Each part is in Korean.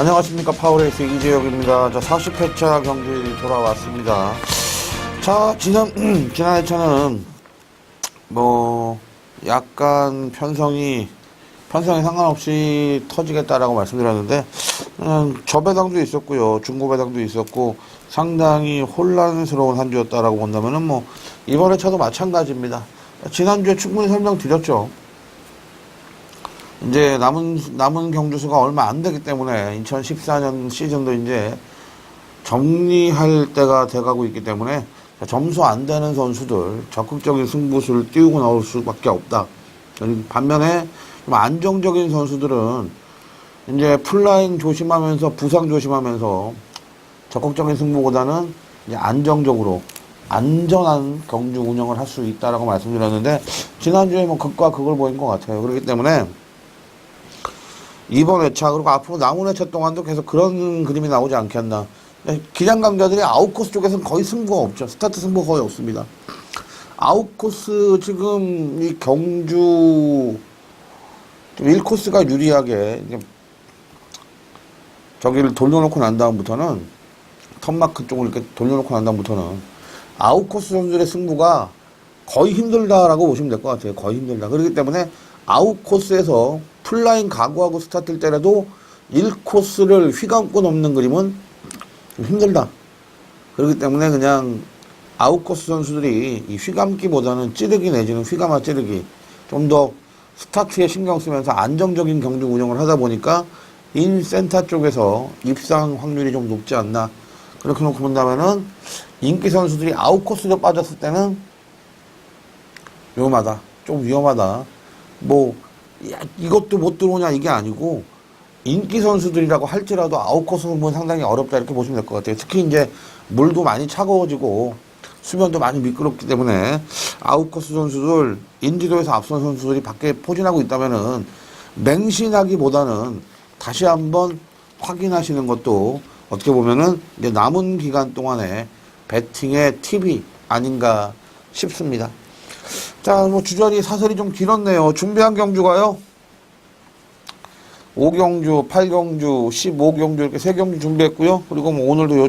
안녕하십니까 파워레이스 이재혁입니다. 자 40회차 경주일이 돌아왔습니다. 자 지난 지난 회차는 뭐 약간 편성이 편성에 상관없이 터지겠다라고 말씀드렸는데 음, 저배당도 있었고요 중고배당도 있었고 상당히 혼란스러운 한 주였다라고 본다면은 뭐 이번 회차도 마찬가지입니다. 지난주에 충분히 설명드렸죠. 이제 남은 남은 경주수가 얼마 안 되기 때문에 2014년 시즌도 이제 정리할 때가 돼가고 있기 때문에 점수 안 되는 선수들 적극적인 승부수를 띄우고 나올 수밖에 없다. 반면에 좀 안정적인 선수들은 이제 풀라인 조심하면서 부상 조심하면서 적극적인 승부보다는 이제 안정적으로 안전한 경주 운영을 할 수 있다라고 말씀드렸는데 지난주에 뭐 극과 극을 보인 것 같아요. 그렇기 때문에 이번 회차 그리고 앞으로 남은 회차 동안도 계속 그런 그림이 나오지 않겠나. 기장 강자들이 아웃코스 쪽에서는 거의 승부가 없죠. 스타트 승부가 거의 없습니다. 아웃코스 지금 이 경주 1코스가 유리하게 저기를 돌려놓고 난 다음부터는 턴마크 쪽을 이렇게 돌려놓고 난 다음부터는 아웃코스 선수들의 승부가 거의 힘들다라고 보시면 될 것 같아요. 거의 힘들다. 그렇기 때문에 아웃코스에서 풀라인 각오하고 스타트를 때려도 1코스를 휘감고 넘는 그림은 좀 힘들다. 그렇기 때문에 그냥 아웃코스 선수들이 이 휘감기보다는 찌르기 내지는 휘감아 찌르기 좀 더 스타트에 신경 쓰면서 안정적인 경주 운영을 하다 보니까 인센터 쪽에서 입상 확률이 좀 높지 않나. 그렇게 놓고 본다면은 인기 선수들이 아웃코스로 빠졌을 때는 위험하다. 좀 위험하다. 뭐, 야, 이것도 못 들어오냐 이게 아니고 인기 선수들이라고 할지라도 아웃코스는 상당히 어렵다 이렇게 보시면 될 것 같아요. 특히 이제 물도 많이 차가워지고 수면도 많이 미끄럽기 때문에 아웃코스 선수들 인지도에서 앞선 선수들이 밖에 포진하고 있다면은 맹신하기보다는 다시 한번 확인하시는 것도 어떻게 보면은 이제 남은 기간 동안에 배팅의 팁이 아닌가 싶습니다. 자, 뭐 주저리 사설이 좀 길었네요. 준비한 경주가요. 5경주, 8경주, 15경주 이렇게 3경주 준비했고요. 그리고 뭐 오늘도 요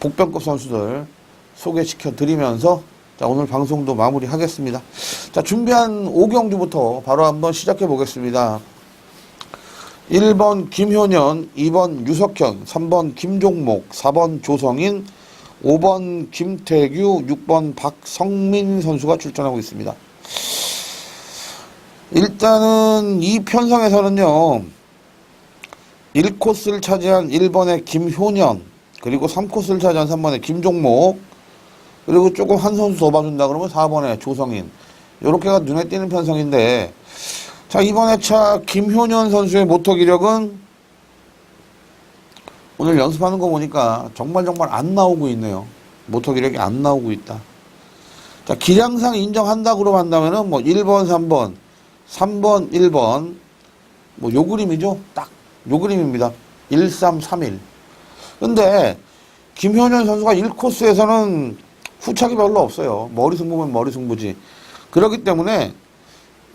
복병급 선수들 소개시켜 드리면서 자, 오늘 방송도 마무리하겠습니다. 자, 준비한 5경주부터 바로 한번 시작해 보겠습니다. 1번 김효년, 2번 유석현, 3번 김종목, 4번 조성인, 5번 김태규, 6번 박성민 선수가 출전하고 있습니다. 일단은 이 편성에서는요, 1코스를 차지한 1번의 김효년, 그리고 3코스를 차지한 3번의 김종목, 그리고 조금 한 선수 더 봐준다 그러면 4번의 조성인. 요렇게가 눈에 띄는 편성인데, 자, 이번에 차 김효년 선수의 모터 기력은 오늘 연습하는 거 보니까 정말 정말 안 나오고 있네요. 모터 기력이 안 나오고 있다. 자, 기량상 인정한다고 한다면은 뭐 1번, 3번, 3번, 1번, 뭐 요 그림이죠? 딱 요 그림입니다. 1, 3, 3, 1. 근데 김효년 선수가 1코스에서는 후착이 별로 없어요. 머리 승부면 머리 승부지. 그렇기 때문에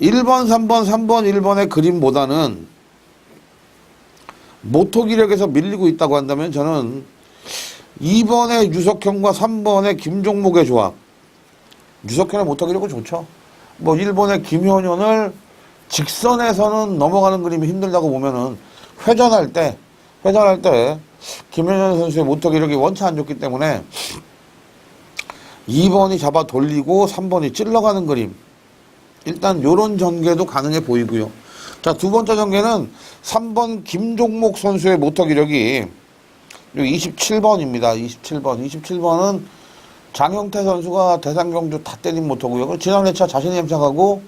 1번, 3번, 3번, 1번의 그림보다는 모토 기력에서 밀리고 있다고 한다면 저는 2번의 유석현과 3번의 김종목의 조합. 유석현의 모토 기력은 좋죠. 뭐 1번의 김효년을 직선에서는 넘어가는 그림이 힘들다고 보면은 회전할 때, 회전할 때 김효년 선수의 모토 기력이 원치 안 좋기 때문에 2번이 잡아 돌리고 3번이 찔러가는 그림. 일단 요런 전개도 가능해 보이고요. 자, 두 번째 전개는 3번 김종목 선수의 모터 기력이 27번입니다. 27번. 27번은 장형태 선수가 대상경주 다 때린 모터고요. 지난 회차 자신이 em착하고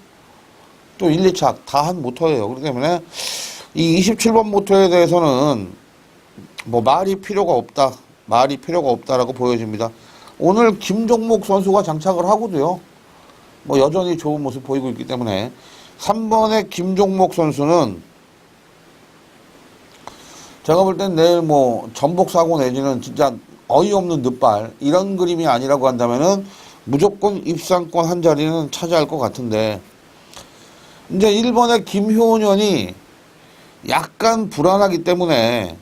또 1, 2차 다 한 모터예요. 그렇기 때문에 이 27번 모터에 대해서는 뭐 말이 필요가 없다. 말이 필요가 없다라고 보여집니다. 오늘 김종목 선수가 장착을 하고도요. 뭐 여전히 좋은 모습 보이고 있기 때문에 3번의 김종목 선수는 제가 볼 땐 내일 뭐 전복 사고 내지는 진짜 어이없는 늑발 이런 그림이 아니라고 한다면은 무조건 입상권 한 자리는 차지할 것 같은데 이제 1번의 김효년이 약간 불안하기 때문에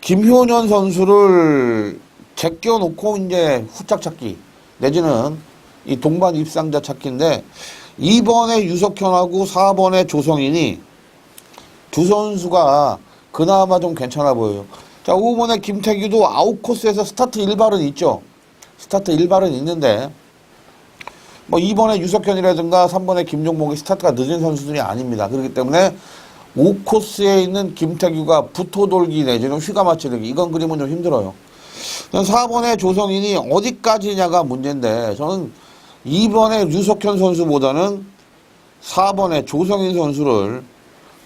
김효년 선수를 제껴놓고 이제 후착 찾기 내지는 이 동반 입상자 찾기인데 2번에 유석현하고 4번에 조성인이 두 선수가 그나마 좀 괜찮아 보여요. 자, 5번에 김태규도 아웃 코스에서 스타트 일발은 있죠. 스타트 일발은 있는데 뭐 2번에 유석현이라든가 3번에 김종목이 스타트가 늦은 선수들이 아닙니다. 그렇기 때문에 5코스에 있는 김태규가 붙어 돌기 내지는 휘가 맞추기 이건 그림은 좀 힘들어요. 4번에 조성인이 어디까지냐가 문제인데 저는 2번에 유석현 선수보다는 4번에 조성인 선수를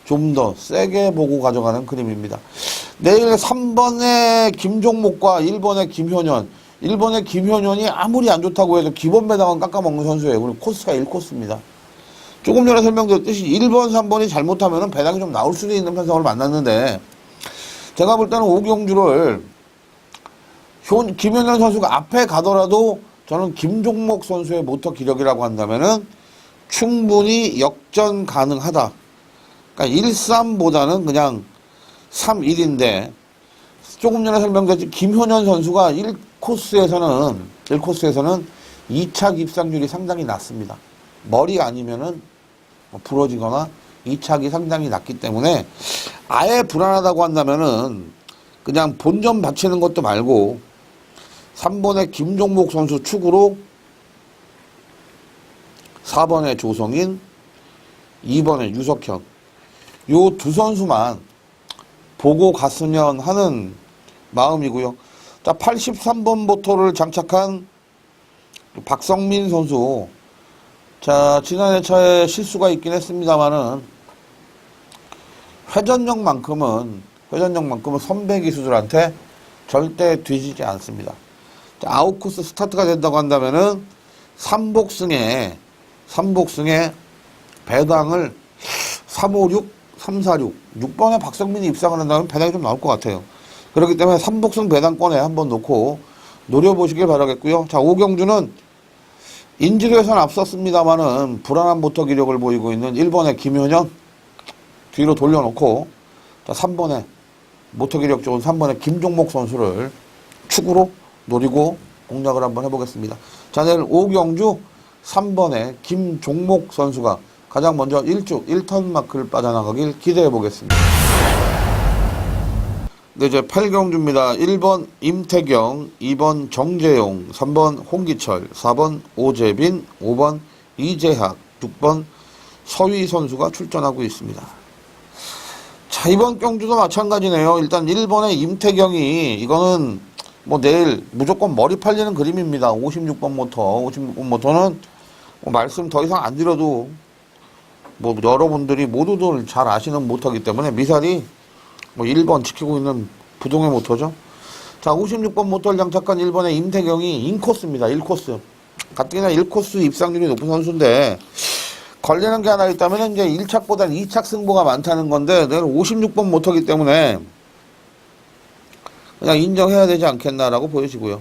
좀 더 세게 보고 가져가는 그림입니다. 내일 3번에 김종목과 1번에 김효년. 1번에 김효년이 아무리 안 좋다고 해도 기본 배당은 깎아먹는 선수예요. 그리고 코스가 1코스입니다. 조금 전에 설명드렸듯이 1번, 3번이 잘못하면 배당이 좀 나올 수도 있는 편성을 만났는데 제가 볼 때는 오경주를 효- 김효년 선수가 앞에 가더라도 저는 김종목 선수의 모터 기력이라고 한다면은 충분히 역전 가능하다. 그러니까 1, 3보다는 그냥 3, 1인데 조금 전에 설명드렸지 김효년 선수가 1코스에서는 1코스에서는 2착 입상률이 상당히 낮습니다. 머리 아니면은 뭐 부러지거나 2착이 상당히 낮기 때문에 아예 불안하다고 한다면은 그냥 본전 받치는 것도 말고 3번의 김종목 선수 축으로 4번의 조성인, 2번의 유석현. 요 두 선수만 보고 갔으면 하는 마음이고요. 자, 83번 모터를 장착한 박성민 선수. 자, 지난해 차에 실수가 있긴 했습니다만은 회전력만큼은 회전력만큼은 선배 기수들한테 절대 뒤지지 않습니다. 자, 아웃코스 스타트가 된다고 한다면은 삼복승에 삼복승에 배당을 356, 346, 6번에 박성민이 입상을 한다면 배당이 좀 나올 것 같아요. 그렇기 때문에 삼복승 배당권에 한번 놓고 노려보시길 바라겠고요. 자, 오경주는 인지도에서는 앞섰습니다만은 불안한 모터 기력을 보이고 있는 1번의 김효년 뒤로 돌려놓고 자, 3번에 모터 기력 좋은 3번의 김종목 선수를 축으로 노리고 공략을 한번 해보겠습니다. 자, 내일 오경주 3번의 김종목 선수가 가장 먼저 1주 1턴 마크를 빠져나가길 기대해 보겠습니다. 네, 이제 8경주입니다. 1번 임태경, 2번 정재용, 3번 홍기철, 4번 오재빈, 5번 이재학, 6번 서희 선수가 출전하고 있습니다. 자, 이번 경주도 마찬가지네요. 일단 1번의 임태경이 이거는 뭐 내일 무조건 머리 팔리는 그림입니다. 56번 모터. 56번 모터는 뭐 말씀 더 이상 안 드려도 뭐 여러분들이 모두들 잘 아시는 모터이기 때문에 미사리 뭐 1번 지키고 있는 부동의 모터죠. 자, 56번 모터를 장착한 1번의 임태경이 인코스입니다. 1코스. 가뜩이나 1코스 입상률이 높은 선수인데 걸리는 게 하나 있다면 이제 1착보다는 2착 승부가 많다는 건데 내가 56번 모터기 때문에 그냥 인정해야 되지 않겠나라고 보여지고요.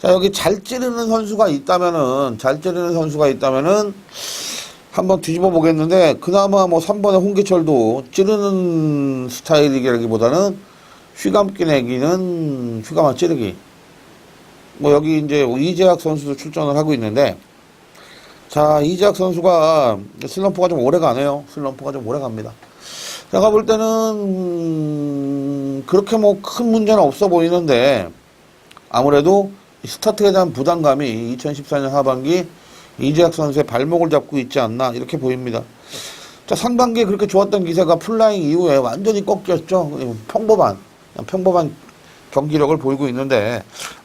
자, 여기 잘 찌르는 선수가 있다면은, 잘 찌르는 선수가 있다면은, 한번 뒤집어 보겠는데, 그나마 뭐 3번의 홍기철도 찌르는 스타일이기보다는 휘감기 내기는 휘감아 찌르기. 뭐 여기 이제 이재학 선수도 출전을 하고 있는데, 자, 이재학 선수가 슬럼프가 좀 오래 가네요. 슬럼프가 좀 오래 갑니다. 제가 볼 때는 음, 그렇게 뭐 큰 문제는 없어 보이는데 아무래도 이 스타트에 대한 부담감이 2014년 하반기 이재학 선수의 발목을 잡고 있지 않나 이렇게 보입니다. 자 상반기에 그렇게 좋았던 기세가 풀라잉 이후에 완전히 꺾였죠. 평범한 그냥 평범한 경기력을 보이고 있는데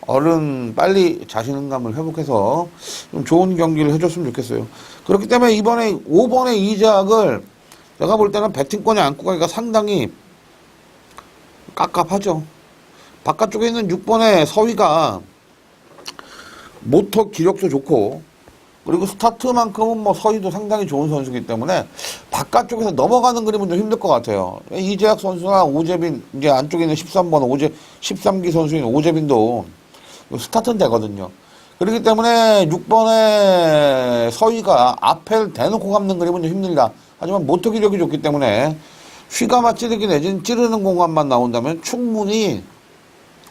얼른 빨리 자신감을 회복해서 좀 좋은 경기를 해줬으면 좋겠어요. 그렇기 때문에 이번에 5번의 이재학을 내가 볼 때는 배팅권에 안고 가기가 상당히 깝깝하죠. 바깥쪽에 있는 6번의 서위가 모터 기력도 좋고 그리고 스타트만큼은 뭐 서희도 상당히 좋은 선수이기 때문에 바깥쪽에서 넘어가는 그림은 좀 힘들 것 같아요. 이재학 선수나 오재빈 이제 안쪽에 있는 13번 오재 13기 선수인 오재빈도 스타트는 되거든요. 그렇기 때문에 6번의 서희가 앞을 대놓고 감는 그림은 좀 힘들다. 하지만 모터 기력이 좋기 때문에 휘가마 찌르기 내지는 찌르는 공간만 나온다면 충분히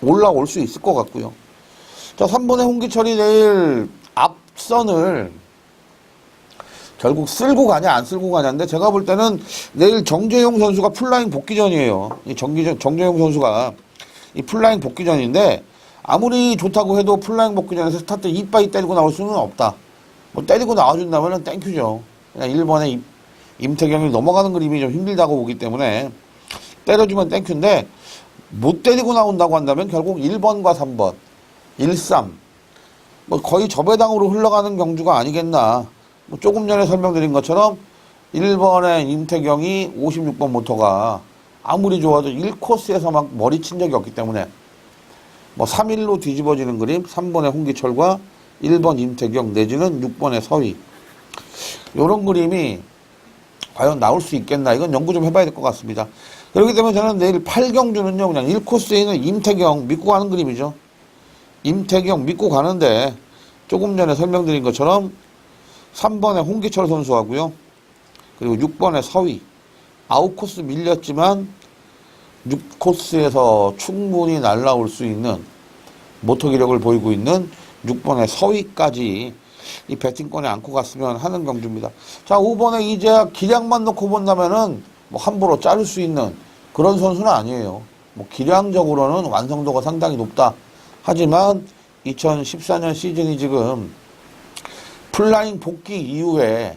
올라올 수 있을 것 같고요. 자, 3번의 홍기철이 내일 앞선을 결국 쓸고 가냐 안 쓸고 가냐인데 제가 볼 때는 내일 정재용 선수가 풀라인 복귀전이에요. 이 정기전 정재용 선수가 이 풀라인 복귀전인데 아무리 좋다고 해도 풀라인 복귀전에서 스타트 이빠이 때리고 나올 수는 없다. 뭐 때리고 나와준다면 은 땡큐죠. 그냥 1번에 임, 임태경이 넘어가는 그림이 좀 힘들다고 보기 때문에 때려주면 땡큐인데 못 때리고 나온다고 한다면 결국 1번과 3번 1, 3. 뭐 거의 저배당으로 흘러가는 경주가 아니겠나. 뭐 조금 전에 설명드린 것처럼 1번의 임태경이 56번 모터가 아무리 좋아도 1코스에서 막 머리 친 적이 없기 때문에 뭐 3일로 뒤집어지는 그림 3번의 홍기철과 1번 임태경 내지는 6번의 서희 요런 그림이 과연 나올 수 있겠나 이건 연구 좀 해봐야 될 것 같습니다. 그렇기 때문에 저는 내일 8경주는요 그냥 1코스에 있는 임태경 믿고 가는 그림이죠. 임태경 믿고 가는데 조금 전에 설명드린 것처럼 3번에 홍기철 선수하고요. 그리고 6번에 서희. 아웃코스 밀렸지만 6코스에서 충분히 날라올 수 있는 모터 기력을 보이고 있는 6번의 서희까지 이 배팅권에 안고 갔으면 하는 경주입니다. 자, 5번에 이제 기량만 놓고 본다면은 뭐 함부로 자를 수 있는 그런 선수는 아니에요. 뭐 기량적으로는 완성도가 상당히 높다. 하지만 2014년 시즌이 지금 플라잉 복귀 이후에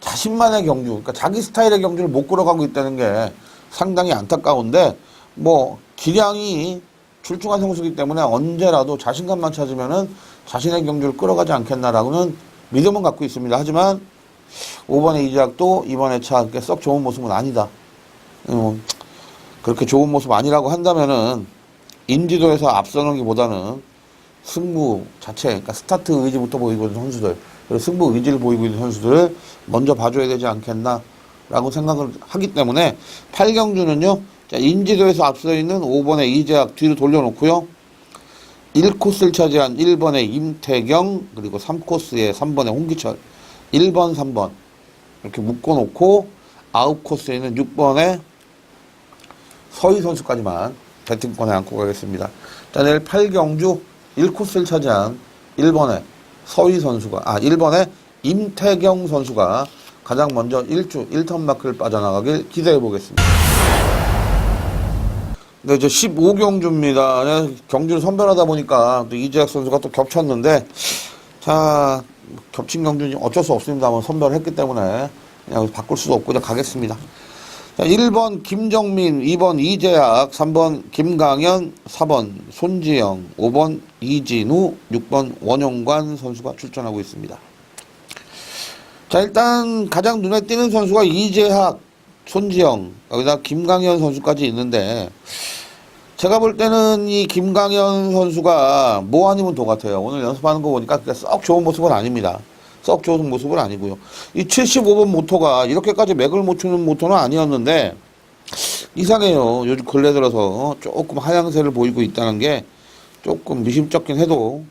자신만의 경주, 그러니까 자기 스타일의 경주를 못 끌어가고 있다는 게 상당히 안타까운데 뭐 기량이 출중한 선수이기 때문에 언제라도 자신감만 찾으면은 자신의 경주를 끌어가지 않겠나라고는 믿음은 갖고 있습니다. 하지만 5번의 이작도 이번에 차께 썩 좋은 모습은 아니다. 음, 그렇게 좋은 모습 아니라고 한다면은 인지도에서 앞서는기보다는 승부 자체, 그러니까 스타트 의지부터 보이고 있는 선수들, 그리고 승부 의지를 보이고 있는 선수들을 먼저 봐줘야 되지 않겠나라고 생각을 하기 때문에 8경주는요, 자, 인지도에서 앞서 있는 5번의 이재학 뒤로 돌려놓고요, 1코스를 차지한 1번의 임태경, 그리고 3코스의 3번의 홍기철, 1번, 3번, 이렇게 묶어놓고, 아웃코스에 있는 6번의 서희 선수까지만 배팅권에 안고 가겠습니다. 자, 내일 8경주 1코스를 차지한 1번의 서희 선수가, 아, 1번의 임태경 선수가 가장 먼저 1주 1턴 마크를 빠져나가길 기대해 보겠습니다. 네, 이제 15경주입니다. 네, 경주를 선별하다 보니까 또 이재학 선수가 또 겹쳤는데, 자, 겹친 경주는 어쩔 수 없습니다만 선별을 했기 때문에 그냥 바꿀 수도 없고 그냥 가겠습니다. 자, 1번 김정민, 2번 이재학, 3번 김강현, 4번 손지영, 5번 이진우, 6번 원용관 선수가 출전하고 있습니다. 자, 일단 가장 눈에 띄는 선수가 이재학, 손지영, 여기다 김강현 선수까지 있는데, 제가 볼 때는 이 김강현 선수가 뭐 아니면 도 같아요. 오늘 연습하는 거 보니까 썩 좋은 모습은 아닙니다. 썩 좋은 모습은 아니고요. 이 75번 모터가 이렇게까지 맥을 못 추는 모터는 아니었는데, 이상해요. 요즘 근래 들어서 조금 하향세를 보이고 있다는 게 조금 미심쩍긴 해도,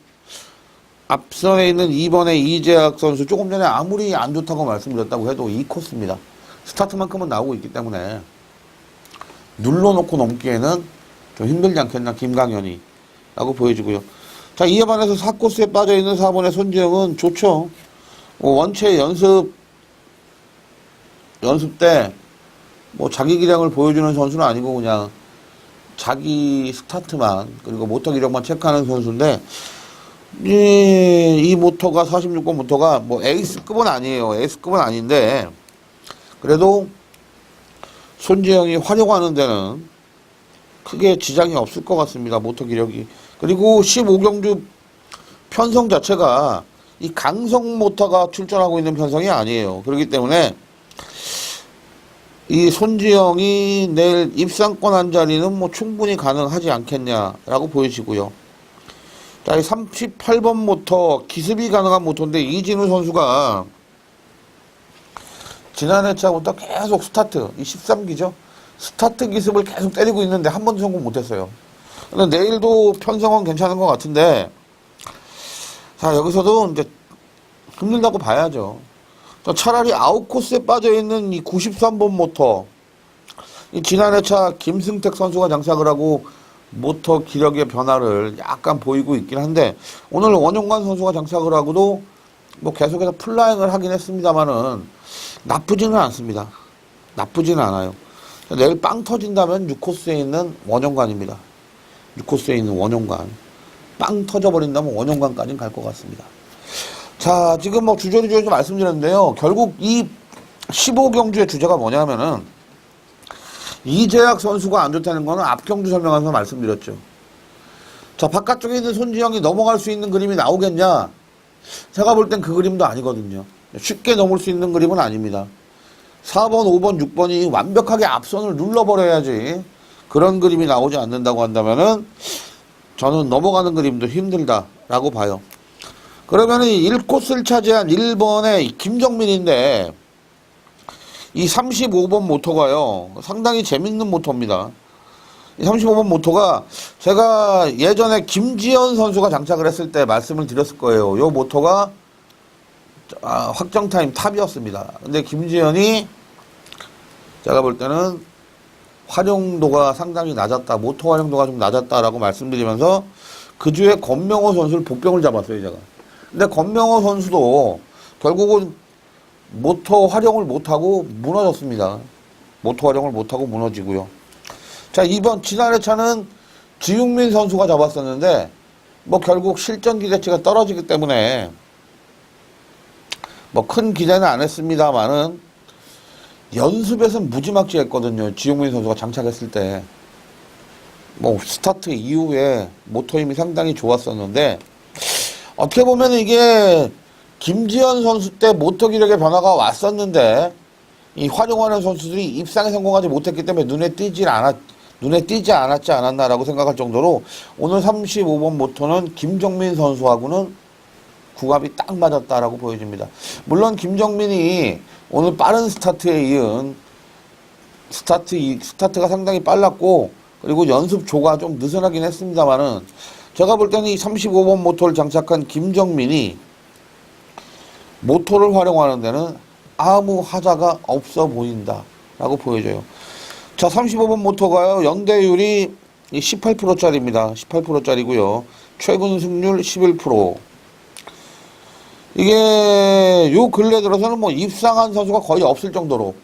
앞선에 있는 2번의 이재학 선수 조금 전에 아무리 안 좋다고 말씀드렸다고 해도 이 코스입니다. 스타트만큼은 나오고 있기 때문에 눌러놓고 넘기에는 좀 힘들지 않겠나 김강현이 라고 보여지고요. 자 이에 반해서 4코스에 빠져있는 4번의 손지영은 좋죠. 뭐 원체 연습 연습 때 뭐 자기 기량을 보여주는 선수는 아니고 그냥 자기 스타트만 그리고 모터 기력만 체크하는 선수인데 이, 이 모터가 46번 모터가 뭐 에이스급은 아니에요. 에이스급은 아닌데 그래도 손재영이 활용하는 데는 크게 지장이 없을 것 같습니다. 모터 기력이. 그리고 15경주 편성 자체가 이 강성 모터가 출전하고 있는 편성이 아니에요. 그렇기 때문에 이 손지영이 내일 입상권 한 자리는 뭐 충분히 가능하지 않겠냐라고 보여지고요. 자, 이 38번 모터, 기습이 가능한 모터인데, 이진우 선수가 지난해 차부터 계속 스타트, 이 13기죠? 스타트 기습을 계속 때리고 있는데, 한 번도 성공 못했어요. 근데 내일도 편성은 괜찮은 것 같은데, 자, 여기서도 이제 힘들다고 봐야죠. 자, 차라리 아웃코스에 빠져있는 이 93번 모터, 이 지난해 차 김승택 선수가 장착을 하고 모터 기력의 변화를 약간 보이고 있긴 한데 오늘 원용관 선수가 장착을 하고도 뭐 계속해서 플라잉을 하긴 했습니다만은 나쁘지는 않습니다. 나쁘지는 않아요. 내일 빵 터진다면 6코스에 있는 원용관입니다. 6코스에 있는 원용관. 빵 터져버린다면 원용관까지는 갈 것 같습니다. 자, 지금 뭐 주저리주저 말씀드렸는데요. 결국 이 15경주의 주제가 뭐냐면은 이재학 선수가 안 좋다는 거는 앞 경주 설명하면서 말씀드렸죠. 자, 바깥쪽에 있는 손지영이 넘어갈 수 있는 그림이 나오겠냐? 제가 볼 땐 그 그림도 아니거든요. 쉽게 넘을 수 있는 그림은 아닙니다. 4번, 5번, 6번이 완벽하게 앞선을 눌러버려야지 그런 그림이 나오지 않는다고 한다면은 저는 넘어가는 그림도 힘들다라고 봐요. 그러면은 1코스를 차지한 1번의 김정민인데 이 35번 모터가요 상당히 재밌는 모터입니다. 이 35번 모터가 제가 예전에 김지현 선수가 장착을 했을 때 말씀을 드렸을 거예요. 요 모터가 아, 확정 타임 탑이었습니다. 근데 김지현이 제가 볼 때는 활용도가 상당히 낮았다. 모터 활용도가 좀 낮았다라고 말씀드리면서 그 주에 권명호 선수를 복병을 잡았어요, 제가. 근데 권명호 선수도 결국은 모터 활용을 못하고 무너졌습니다. 모터 활용을 못하고 무너지고요. 자, 이번 지난해 차는 지육민 선수가 잡았었는데 뭐 결국 실전 기대치가 떨어지기 때문에 뭐 큰 기대는 안 했습니다만은 연습에서는 무지막지했거든요. 지용민 선수가 장착했을 때. 뭐 스타트 이후에 모터 힘이 상당히 좋았었는데 어떻게 보면 이게 김지현 선수 때 모터 기력의 변화가 왔었는데 이 활용하는 선수들이 입상에 성공하지 못했기 때문에 눈에 띄질 않았 눈에 띄지 않았지 않았나라고 생각할 정도로 오늘 35번 모터는 김정민 선수하고는 궁합이 딱 맞았다라고 보여집니다. 물론 김정민이 오늘 빠른 스타트에 이은 스타트 이 스타트가 상당히 빨랐고 그리고 연습 조가 좀 느슨하긴 했습니다만은 제가 볼 때는 이 35번 모터를 장착한 김정민이 모터를 활용하는 데는 아무 하자가 없어 보인다라고 보여져요. 자, 35번 모터가요. 연대율이 18%짜리입니다. 18%짜리고요. 최근 승률 11%. 이게 요 근래 들어서는 뭐 입상한 선수가 거의 없을 정도로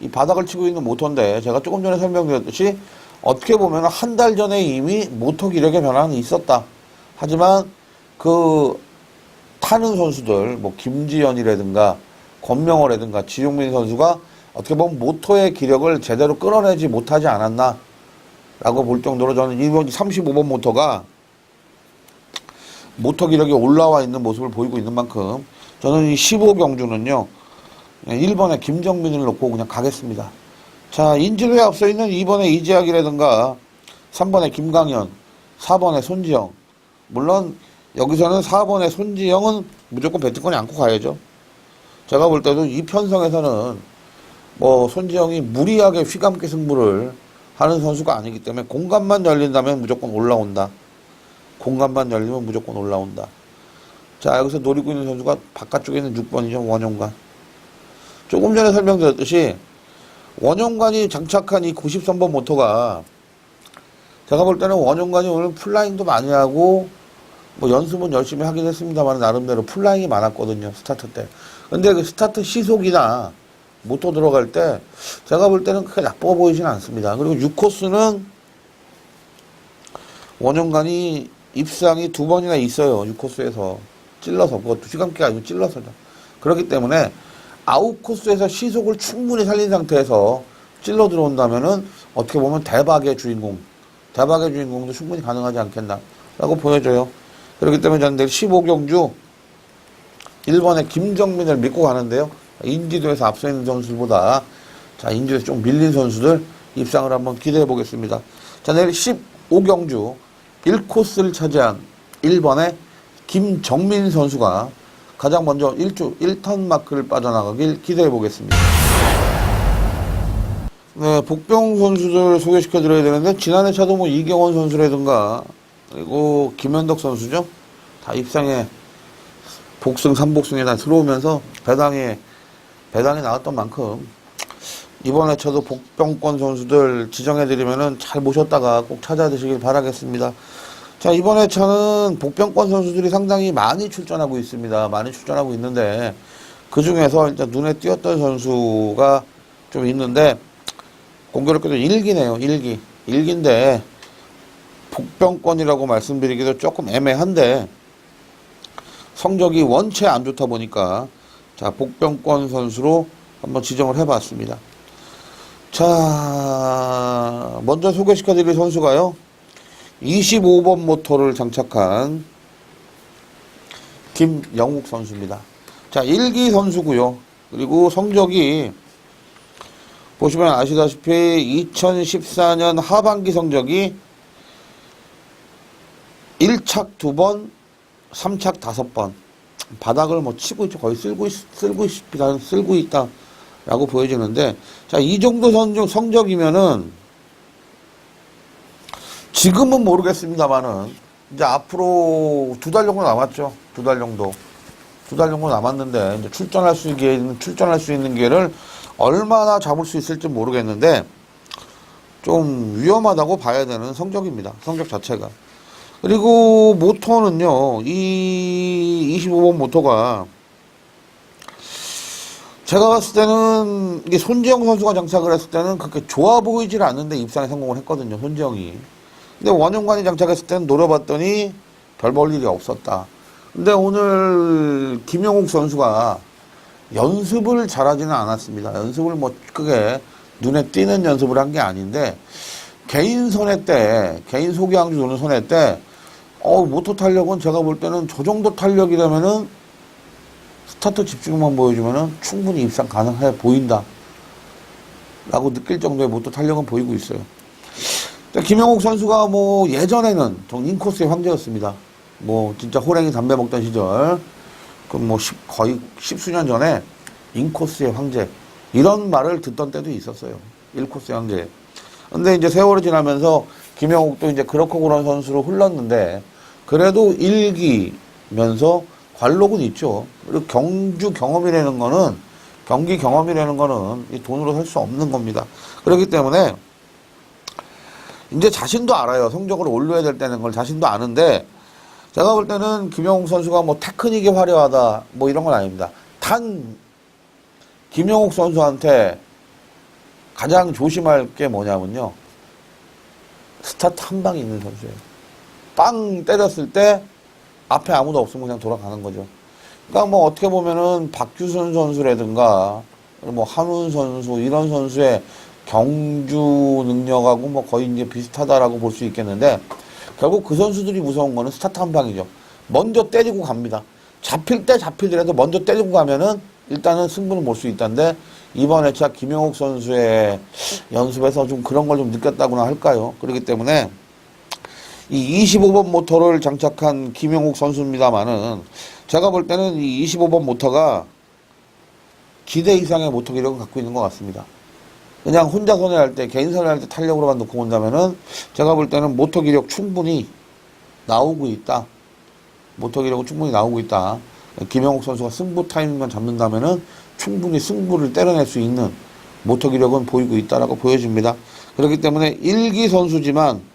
이 바닥을 치고 있는 모터인데 제가 조금 전에 설명드렸듯이 어떻게 보면 한 달 전에 이미 모터 기력의 변화는 있었다. 하지만 그 타는 선수들 뭐 김지현이라든가 권명호라든가 지용민 선수가 어떻게 보면 모터의 기력을 제대로 끌어내지 못하지 않았나 라고 볼 정도로 저는 이번 35번 모터가 모터 기력이 올라와 있는 모습을 보이고 있는 만큼 저는 이 15경주는요 1번에 김정민을 놓고 그냥 가겠습니다. 자 인지도에 앞서 있는 2번에 이재학이라든가 3번에 김강현 4번에 손지영 물론 여기서는 4번에 손지영은 무조건 배트권이 안고 가야죠. 제가 볼 때도 이 편성에서는 뭐 손지영이 무리하게 휘감기 승부를 하는 선수가 아니기 때문에 공간만 열린다면 무조건 올라온다. 공간만 열리면 무조건 올라온다. 자, 여기서 노리고 있는 선수가 바깥쪽에 있는 6번이죠. 원용관. 조금 전에 설명드렸듯이 원용관이 장착한 이 93번 모터가 제가 볼 때는 원용관이 오늘 플라잉도 많이 하고 뭐 연습은 열심히 하긴 했습니다만 나름대로 플라잉이 많았거든요. 스타트 때. 근데 그 스타트 시속이나 모터 들어갈 때 제가 볼 때는 크게 나빠 보이진 않습니다. 그리고 6코스는 원용관이 입상이 두 번이나 있어요. 6코스에서 찔러서 그것도 시간기가 아니고 찔러서 그렇기 때문에 아웃 코스에서 시속을 충분히 살린 상태에서 찔러 들어온다면은 어떻게 보면 대박의 주인공, 대박의 주인공도 충분히 가능하지 않겠나라고 보여져요. 그렇기 때문에 저는 내일 15경주 1번의 김정민을 믿고 가는데요. 인지도에서 앞서 있는 선수보다 자 인지도에서 좀 밀린 선수들 입상을 한번 기대해 보겠습니다. 자 내일 15경주 1코스를 차지한 1번의 김정민 선수가 가장 먼저 1주 1턴 마크를 빠져나가길 기대해 보겠습니다. 네, 복병 선수들 소개시켜 드려야 되는데 지난해 차도 뭐 이경원 선수라든가 그리고 김현덕 선수죠. 다 입상에 복승 3복승에 다 들어오면서 배당에 배당이 나왔던 만큼 이번에 저도 복병권 선수들 지정해드리면은 잘 모셨다가 꼭 찾아드시길 바라겠습니다. 자, 이번에 저는 복병권 선수들이 상당히 많이 출전하고 있습니다. 많이 출전하고 있는데, 그 중에서 일단 눈에 띄었던 선수가 좀 있는데, 공교롭게도 일기네요, 일기. 일기인데, 복병권이라고 말씀드리기도 조금 애매한데, 성적이 원체 안 좋다 보니까, 자, 복병권 선수로 한번 지정을 해봤습니다. 자, 먼저 소개시켜드릴 선수가요. 25번 모터를 장착한 김영욱 선수입니다. 자, 1기 선수고요. 그리고 성적이 보시면 아시다시피 2014년 하반기 성적이 1착 2번, 3착 5번. 바닥을 뭐 치고 있죠. 거의 쓸고, 있, 쓸고 있다, 쓸고 있다. 라고 보여지는데, 자, 이 정도 성적, 성적이면은, 지금은 모르겠습니다만은, 이제 앞으로 두 달 정도 남았죠. 두 달 정도. 두 달 정도 남았는데, 이제 출전할 수 있는, 출전할 수 있는 기회를 얼마나 잡을 수 있을지 모르겠는데, 좀 위험하다고 봐야 되는 성적입니다. 성적 자체가. 그리고 모터는요, 이 25번 모터가 제가 봤을 때는 이게 손지영 선수가 장착을 했을 때는 그렇게 좋아 보이질 않는데 입상에 성공을 했거든요, 손지영이. 근데 원영관이 장착했을 때는 노려봤더니 별 볼 일이 없었다. 근데 오늘 김영욱 선수가 연습을 잘하지는 않았습니다. 연습을 뭐 크게 눈에 띄는 연습을 한 게 아닌데 개인 손해 때, 개인 소개항주 도는 손해 때, 어, 모터 탄력은 제가 볼 때는 저 정도 탄력이라면은 스타트 집중만 보여주면은 충분히 입상 가능해 보인다. 라고 느낄 정도의 모터 탄력은 보이고 있어요. 김영욱 선수가 뭐 예전에는 정 인코스의 황제였습니다. 뭐 진짜 호랭이 담배 먹던 시절, 그뭐 거의 십수년 전에 인코스의 황제 이런 말을 듣던 때도 있었어요. 1코스의 황제. 근데 이제 세월이 지나면서 김영욱도 이제 그렇고 그런 선수로 흘렀는데 그래도 일기면서 관록은 있죠. 그리고 경주 경험이라는 거는 경기 경험이라는 거는 이 돈으로 살 수 없는 겁니다. 그렇기 때문에 이제 자신도 알아요. 성적을 올려야 될 때는 걸 자신도 아는데 제가 볼 때는 김영욱 선수가 뭐 테크닉이 화려하다 뭐 이런 건 아닙니다. 단 김영욱 선수한테 가장 조심할 게 뭐냐면요. 스타트 한 방이 있는 선수예요. 빵 때렸을 때 앞에 아무도 없으면 그냥 돌아가는 거죠. 그러니까 뭐 어떻게 보면은 박규선 선수라든가 뭐 한훈 선수 이런 선수의 경주 능력하고 뭐 거의 이제 비슷하다라고 볼 수 있겠는데 결국 그 선수들이 무서운 거는 스타트 한 방이죠. 먼저 때리고 갑니다. 잡힐 때 잡히더라도 먼저 때리고 가면은 일단은 승부는 볼 수 있다는데 이번 회차 김영욱 선수의 연습에서 좀 그런 걸 좀 느꼈다고나 할까요? 그렇기 때문에 이 25번 모터를 장착한 김영욱 선수입니다만은 제가 볼 때는 이 25번 모터가 기대 이상의 모터 기력을 갖고 있는 것 같습니다. 그냥 혼자 손해할 때, 개인 손해할 때 탄력으로만 놓고 본다면은 제가 볼 때는 모터 기력 충분히 나오고 있다. 모터 기력은 충분히 나오고 있다. 김영욱 선수가 승부 타이밍만 잡는다면은 충분히 승부를 때려낼 수 있는 모터 기력은 보이고 있다라고 보여집니다. 그렇기 때문에 일기 선수지만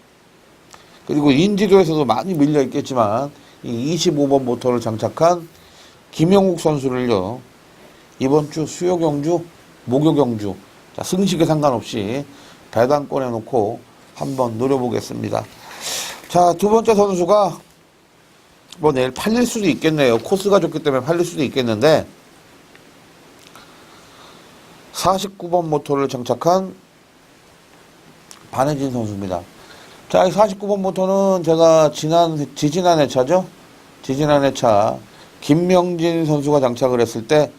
그리고 인지도에서도 많이 밀려 있겠지만 이 25번 모터를 장착한 김영욱 선수를요 이번 주 수요 경주, 목요 경주 자, 승식에 상관없이 배당권에 놓고 한번 노려보겠습니다. 자, 두 번째 선수가 뭐 내일 팔릴 수도 있겠네요. 코스가 좋기 때문에 팔릴 수도 있겠는데 49번 모터를 장착한 반혜진 선수입니다. 자, 이 49번 모터는 제가 지난, 지지난 회차죠? 지지난 회차 김명진 선수가 장착을 했을 때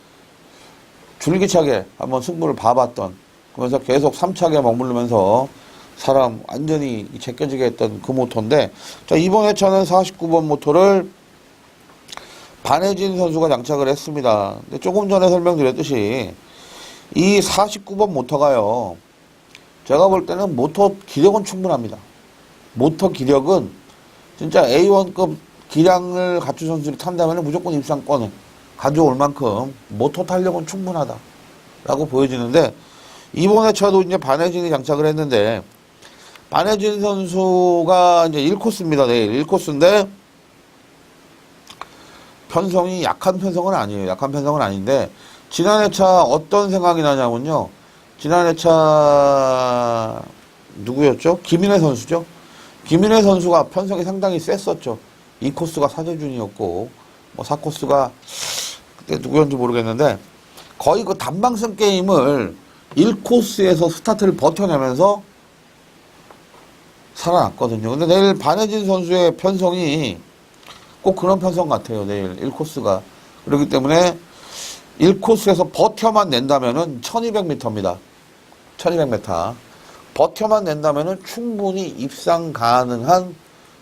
줄기차게 한번 승부를 봐봤던 그러면서 계속 3차게 머무르면서 사람 완전히 제껴지게 했던 그 모터인데 자 이번 회차는 49번 모터를 반혜진 선수가 장착을 했습니다. 근데 조금 전에 설명드렸듯이 이 49번 모터가요. 제가 볼 때는 모터 기력은 충분합니다. 모터 기력은 진짜 A1급 기량을 갖춘 선수들이 탄다면 무조건 입상권을 가져올 만큼 모터 탄력은 충분하다 라고 보여지는데 이번 회차도 이제 반혜진이 장착을 했는데 반혜진 선수가 이제 1코스입니다. 내일 1코스인데 편성이 약한 편성은 아니에요. 약한 편성은 아닌데 지난 회차 어떤 생각이 나냐면요. 지난 회차 누구였죠? 김인혜 선수죠. 김인혜 선수가 편성이 상당히 셌었죠. 2코스가 사재준이었고 뭐 4코스가 그때 누구였는지 모르겠는데 거의 그 단방승 게임을 1코스에서 스타트를 버텨내면서 살아났거든요. 근데 내일 반혜진 선수의 편성이 꼭 그런 편성 같아요. 내일 1코스가. 그렇기 때문에 1코스에서 버텨만 낸다면은 1200m입니다. 1200m. 버텨만 낸다면은 충분히 입상 가능한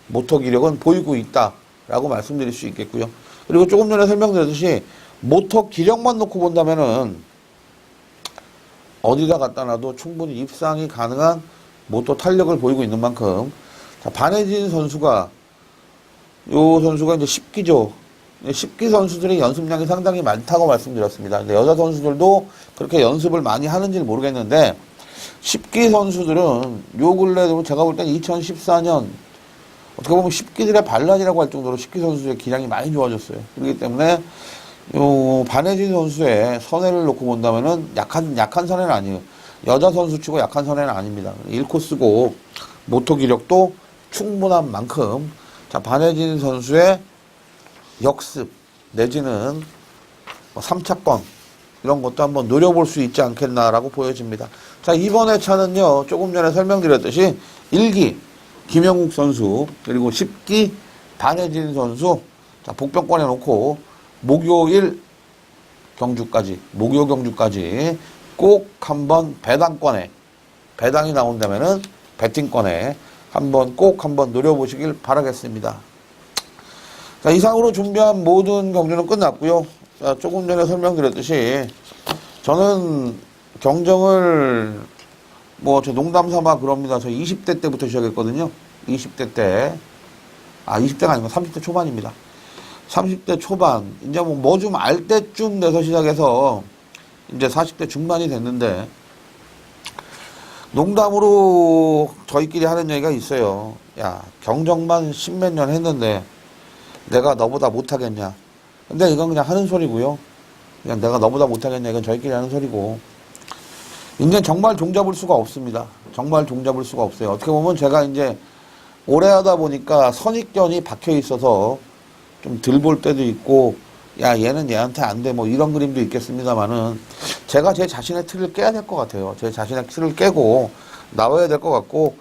모터 기력은 보이고 있다라고 말씀드릴 수 있겠고요. 그리고 조금 전에 설명드렸듯이 모터 기력만 놓고 본다면은 어디다 갖다 놔도 충분히 입상이 가능한 모터 탄력을 보이고 있는 만큼 자, 반혜진 선수가 요 선수가 이제 10기죠. 10기 선수들의 연습량이 상당히 많다고 말씀드렸습니다. 근데 여자 선수들도 그렇게 연습을 많이 하는지는 모르겠는데 10기 선수들은 요 근래 로 제가 볼 땐 2014년 어떻게 보면 10기들의 반란이라고 할 정도로 10기 선수의 기량이 많이 좋아졌어요. 그렇기 때문에 요 반혜진 선수의 선회를 놓고 본다면은 약한 약한 선회는 아니에요. 여자 선수 치고 약한 선회는 아닙니다. 1코스고 모터 기력도 충분한 만큼 자 반혜진 선수의 역습 내지는 뭐 3차권 이런 것도 한번 노려볼 수 있지 않겠나라고 보여집니다. 자 이번 회차는요 조금 전에 설명드렸듯이 1기 김영국 선수 그리고 10기 반혜진 선수 자 복병권에 놓고 목요일 경주까지 목요 경주까지 꼭 한번 배당권에 배당이 나온다면은 배팅권에 한번 꼭 한번 노려보시길 바라겠습니다. 자, 이상으로 준비한 모든 경주는 끝났고요. 자, 조금 전에 설명드렸듯이 저는 경정을 뭐 저 농담 삼아 그럽니다. 저 20대 때부터 시작했거든요. 20대 때. 아, 20대가 아니고 30대 초반입니다. 30대 초반. 이제 뭐 뭐 좀 알 때쯤 돼서 시작해서 이제 40대 중반이 됐는데 농담으로 저희끼리 하는 얘기가 있어요. 야, 경정만 십몇 년 했는데 내가 너보다 못하겠냐. 근데 이건 그냥 하는 소리고요. 그냥 내가 너보다 못하겠냐. 이건 저희끼리 하는 소리고. 이제 정말 종잡을 수가 없습니다. 정말 종잡을 수가 없어요. 어떻게 보면 제가 이제 오래 하다 보니까 선입견이 박혀 있어서 좀 덜 볼 때도 있고, 야, 얘는 얘한테 안 돼. 뭐 이런 그림도 있겠습니다만은 제가 제 자신의 틀을 깨야 될 것 같아요. 제 자신의 틀을 깨고 나와야 될 것 같고,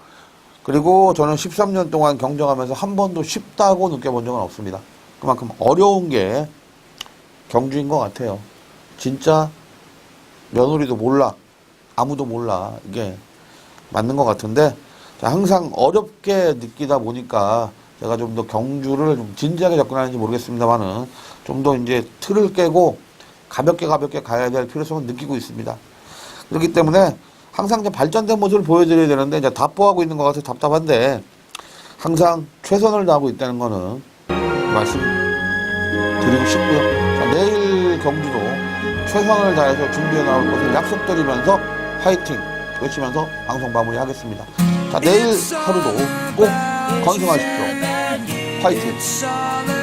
그리고 저는 13년 동안 경정하면서 한 번도 쉽다고 느껴본 적은 없습니다. 그만큼 어려운 게 경주인 것 같아요. 진짜 며느리도 몰라. 아무도 몰라. 이게 맞는 것 같은데, 자, 항상 어렵게 느끼다 보니까 제가 좀 더 경주를 좀 진지하게 접근하는지 모르겠습니다만은 좀 더 이제 틀을 깨고 가볍게 가볍게 가야 될 필요성을 느끼고 있습니다. 그렇기 때문에 항상 이제 발전된 모습을 보여드려야 되는데 이제 답보하고 있는 것 같아서 답답한데 항상 최선을 다하고 있다는 거는 말씀 드리고 싶고요. 자, 내일 경주도 최선을 다해서 준비해 나올 것을 약속드리면서 화이팅 외치면서 방송 마무리하겠습니다. 자, 내일 하루도 꼭 건승하십시오. 화이팅!